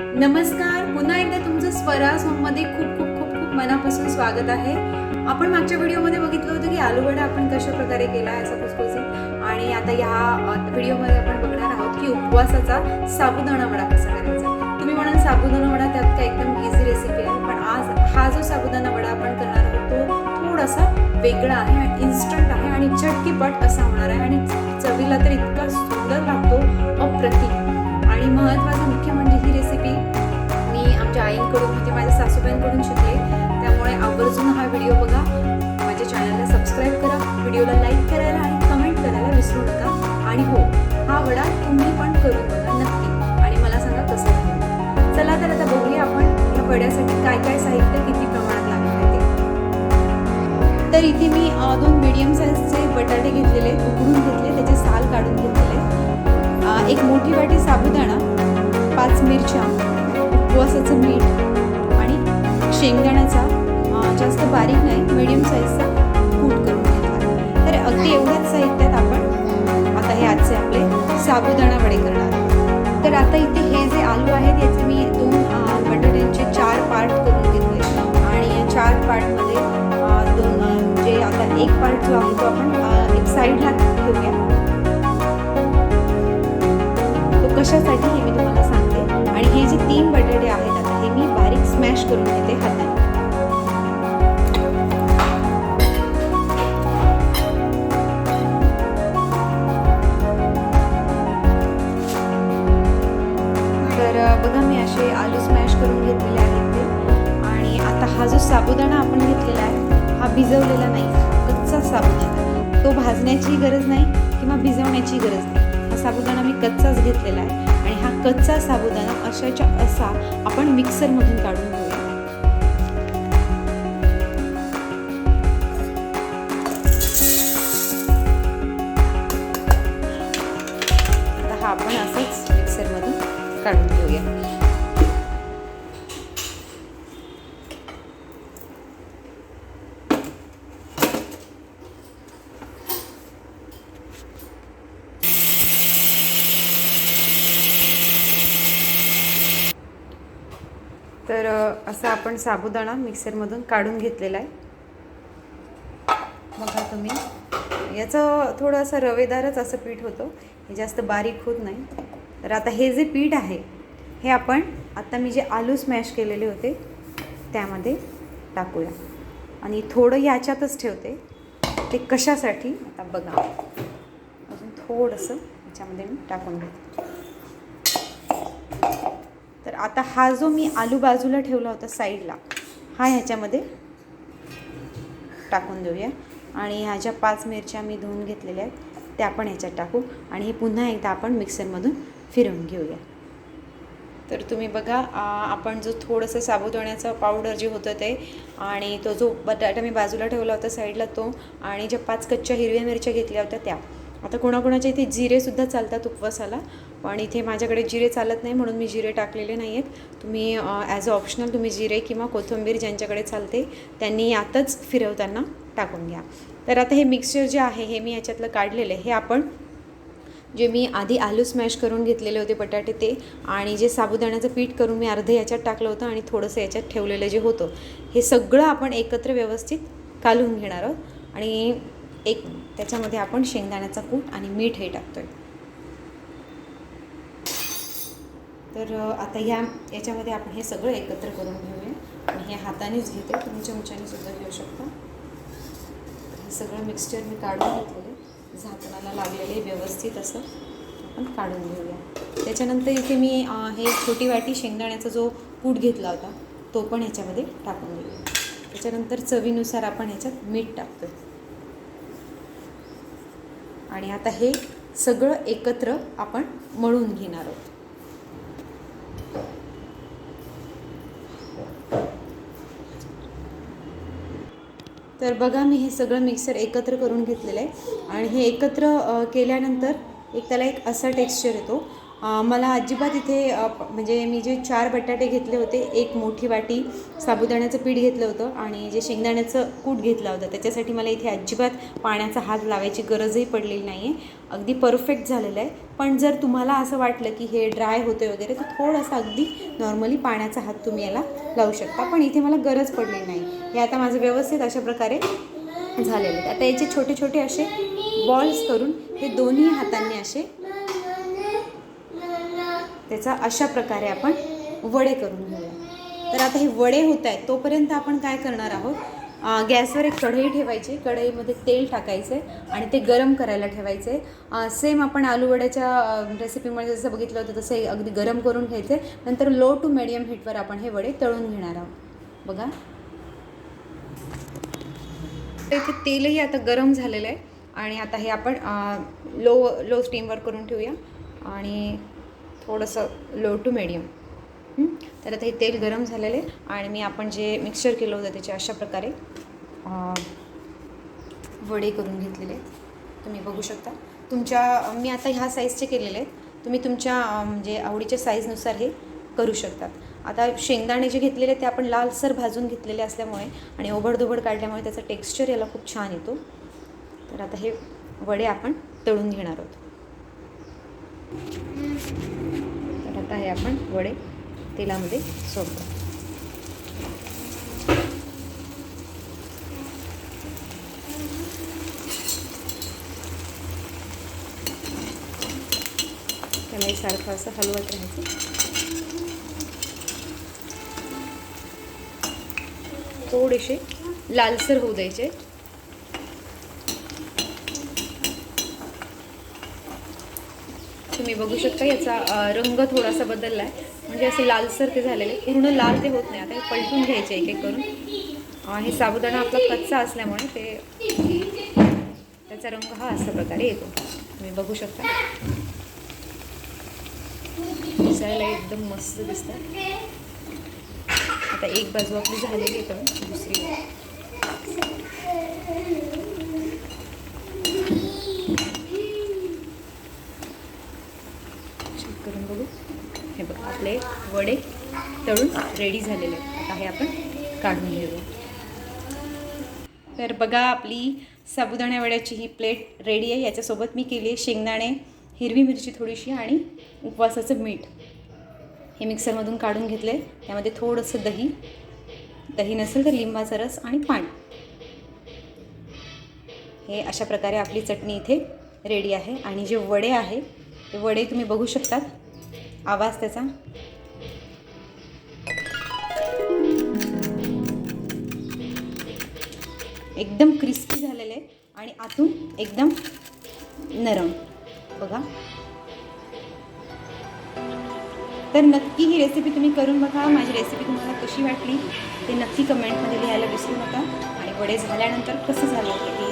नमस्कार. पुन्हा एकदा तुमचं स्वराज होममध्ये खूप खूप खूप खूप मनापासून स्वागत आहे. आपण मागच्या व्हिडिओमध्ये बघितलं होतं की आलूवडा आपण कशा प्रकारे केला याचा कुसकुसीत. आणि आता ह्या व्हिडिओमध्ये आपण बघणार आहोत की उपवासाचा साबुदाणा वडा कसा करायचा. तुम्ही म्हणाल साबुदाणा वडा त्यात काय एकदम इझी रेसिपी आहे. पण आज हा जो साबुदाणा वडा आपण करणार आहोत तो थोडासा वेगळा आहे आणि इन्स्टंट आहे आणि झटकीपट असा होणार आहे. आणि चवीला तर इतका सुंदर लागतो अप्रतिम. आणि महत्त्वाचं मुख्य आईंकडून म्हणजे माझ्या सासूबाईंकडून शिकले. त्यामुळे आवर्जून हा व्हिडिओ बघा. माझ्या चॅनलला सबस्क्राईब करा. व्हिडिओला लाईक करायला आणि कमेंट करायला विसरू नका. आणि हो हा वडा तुम्ही पण करून बघा नक्की. आणि मला सांगा कसं झालं चला तर आता बघूया आपण या वड्यासाठी काय काय साहित्य किती प्रमाणात लागणार आहे ते. तर इथे मी दोन मिडियम साईजचे बटाटे घेतलेले उकडून घेतले त्याचे साल काढून घेतलेले. एक मोठी वाटी साबुदाणा पाच मिरच्या उपवासाचं मीठ आणि शेंगदाण्याचा जास्त बारीक नाही मिडियम साईजचा कूट करून घेतला. तर अगदी एवढ्याच साहित्यात आपण आता हे आजचे आपले साबुदाणा वडे करणार तर आता इथे हे जे आलू आहेत याचे मी दोन बटाट्यांचे चार पार्ट करून घेतले. आणि या चार पार्टमध्ये दोन जे आता एक पार्ट जो आहे तो आपण एक साईडला ठेवूया तो कशासाठी हे मी तुम्हाला तीन बटाटे आहेत. आता हे मी बारीक स्मॅश करून घेते हाताने. तर बघा मी असे आलू स्मॅश करून घेतलेले आहेत ते. आणि आता हा जो साबुदाणा आपण घेतलेला आहे हा भिजवलेला नाही. कच्चा साबुदाणा. तो भाजण्याची गरज नाही किंवा भिजवण्याची गरज नाही. हा साबुदाणा मी कच्चाच घेतलेला आहे. आणि हा कच्चा साबुदाणा अशाच्या असा आपण मिक्सरमधून काढून घेऊ. असा आपण साबुदाणा मिक्सरमधून काढून घेतलेला आहे. बघा तुम्ही. याचं थोडंसं रवेदारच असं पीठ होतं. हे जास्त बारीक होत नाही. तर आता हे जे पीठ आहे हे आपण आत्ता मी जे आलू स्मॅश केलेले होते त्यामध्ये टाकूया. आणि थोडं याच्यातच ठेवते. ते कशासाठी? आता बघा. अजून थोडंसं याच्यामध्ये मी टाकून घेते. आता हा जो मी आलू बाजूला ठेवला होता साईडला हा ह्याच्यामध्ये टाकून देऊया. आणि ह्या ज्या पाच मिरच्या मी धुवून घेतलेल्या आहेत त्या पण ह्याच्यात टाकू. आणि हे पुन्हा एकदा आपण मिक्सरमधून फिरवून घेऊया. तर तुम्ही बघा आपण जो थोडंसं साबुदाण्याचं पावडर जे होतं ते आणि तो जो बटाटा मी बाजूला ठेवला होता साईडला तो आणि ज्या पाच कच्च्या हिरव्या मिरच्या घेतल्या होत्या त्या. आता कोणाकोणाच्या इथे जिरेसुद्धा चालतात उपवासाला पण इथे माझ्याकडे जिरे चालत नाही म्हणून मी जिरे टाकलेले नाही आहेत तुम्ही ॲज अ ऑप्शनल तुम्ही जिरे किंवा कोथिंबीर ज्यांच्याकडे चालते त्यांनी यातच फिरवताना टाकून घ्या. तर आता हे मिक्सचर जे आहे हे मी याच्यातलं काढलेलं आहे. हे आपण जे मी आधी आलू स्मॅश करून घेतलेले होते बटाटे ते आणि जे साबुदाण्याचं पीठ करून मी अर्धं याच्यात टाकलं होतं आणि थोडंसं याच्यात ठेवलेलं जे होतं हे सगळं आपण एकत्र व्यवस्थित घालून घेणार आहोत. आणि एक त्याच्यामध्ये आपण शेंगदाण्याचा कूट आणि मीठ हे आहे तर आता ह्या याच्यामध्ये आपण हे सगळं एकत्र करून घेऊया. आणि हे हातानेच घेते तुम्ही चमच्याने सुद्धा घेऊ शकता. हे सगळं मिक्सचर मी काढून घेतलेलं झाकणाला लागलेले व्यवस्थित असं. आपण काढून घेऊया. त्याच्यानंतर इथे मी हे छोटी वाटी शेंगदाण्याचा जो कूट घेतला होता तो पण ह्याच्यामध्ये टाकून घेऊया. त्याच्यानंतर चवीनुसार आपण ह्याच्यात मीठ टाकतो आणि आता हे सगळं एकत्र आपण मळून घेणार आहोत. तर बघा मी हे सगळं मिक्सर एकत्र करून घेतलेलं आहे. आणि हे एकत्र केल्यानंतर एक त्याला एक असा टेक्स्चर येतो. मला अजिबात इथे म्हणजे मी जे चार बटाटे घेतले होते एक मोठी वाटी साबुदाण्याचं पीठ घेतलं होतं आणि जे शेंगदाण्याचं कूट घेतलं होतं त्याच्यासाठी मला इथे अजिबात पाण्याचा हात लावायची गरजही पडलेली नाही आहे अगदी परफेक्ट झालेलं आहे. पण जर तुम्हाला असं वाटलं की हे ड्राय होते वगैरे तर थोडंसं अगदी नॉर्मली पाण्याचा हात तुम्ही याला लावू शकता. पण इथे मला गरज पडली नाही. हे आता माझं व्यवस्थित अशा प्रकारे झालेले आहेत आता याचे छोटे छोटे असे बॉल्स करून हे दोन्ही हातांनी असे त्याचा अशा प्रकारे आपण वडे करून घेऊया. तर आता हे वडे होत आहेत तोपर्यंत आपण काय करणार आहोत? गॅसवर एक कढई ठेवायची कढईमध्ये तेल टाकायचे आणि ते गरम करायला ठेवायचे सेम आपण आलू वड्याच्या रेसिपीमध्ये जसं बघितलं होतं तसं हे अगदी गरम करून घ्यायचे नंतर लो टू मिडियम हीटवर आपण हे वडे तळून घेणार आहोत. बघा. तर इथे तेलही आता गरम झालेलं आहे. आणि आता हे आपण लो लो स्टीमवर करून ठेवूया. आणि थोडंसं लो टू मिडियम तर आता हे तेल गरम झालेलं आहे. आणि मी आपण जे मिक्सचर केलं होतं त्याचे अशा प्रकारे वडे करून घेतलेले आहेत. तुम्ही बघू शकता. तुमच्या मी आता ह्या साईजचे केलेले आहेत. तुम्ही तुमच्या म्हणजे आवडीच्या साईजनुसार हे करू शकतात. आता शेंगदाणे जे घेतलेले ते आपण लालसर भाजून घेतलेले असल्यामुळे आणि ओबडधोबड काढल्यामुळे त्याचा टेक्स्चर याला खूप छान येतो. तर आता हे वडे आपण तळून घेणार आहोत. तर आता हे आपण वडे तेलामध्ये सोडतो. त्याला सारखं असं हलवत राहायचं. थोडेसे लालसर होऊ द्यायचे. तुम्ही बघू शकता याचा रंग थोडासा बदलला आहे म्हणजे असे लालसर ते झालेले. पूर्ण लाल ते होत नाही. आता हे पलटून घ्यायचे एक एक करून हे साबुदाणा आपला कच्चा असल्यामुळे ते त्याचा रंग हा अशा प्रकारे येतो. तुम्ही बघू शकता. दिसायला एकदम मस्त दिसतं आता एक बाजू आपली झालेली आहे पण दुसरी चेक करून बघू. हे बघ आपले वडे तळून रेडी झालेले आहेत. आता हे आपण काढून घेऊ. तर बघा आपली साबुदाण्या वड्याची ही प्लेट रेडी आहे. याच्यासोबत मी केली आहे शेंगदाणे हिरवी मिरची थोडीशी आणि उपवासाचं मीठ. हे मिक्सरमधून काढून घेतले. त्यामध्ये थोडंसं दही. दही नसेल तर लिंबाचा रस आणि पाणी. हे अशा प्रकारे आपली चटणी इथे रेडी आहे. आणि जे वडे आहे ते वडे तुम्ही बघू शकतात. आवाज त्याचा. एकदम क्रिस्पी झालेले आणि आतून एकदम नरम. बघा. तर नक्की ही रेसिपी तुम्ही करून बघा. माझी रेसिपी तुम्हाला कशी वाटली ते नक्की कमेंटमध्ये लिहायला विसरू नका. आणि वडे झाल्यानंतर कसं झालं? ते